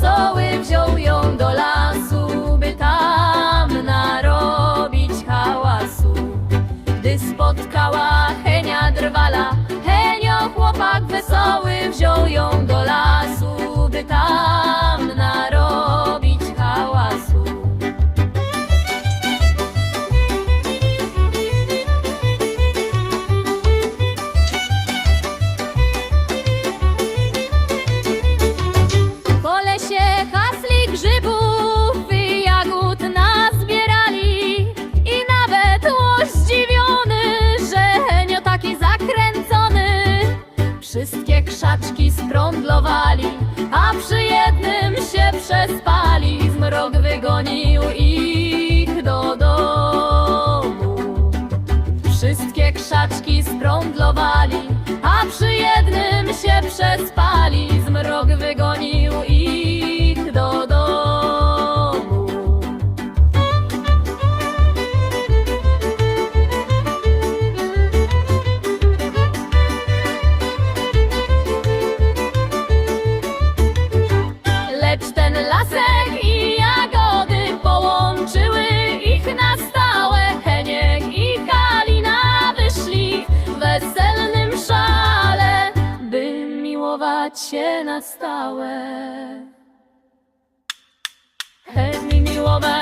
wesoły wziął ją do lasu, Wszystkie krzaczki sprądlowali, a przy jednym się przespali. Zmrok wygonił ich do domu. Wszystkie krzaczki sprądlowali, a przy jednym miłować się na stałe. Heni miłować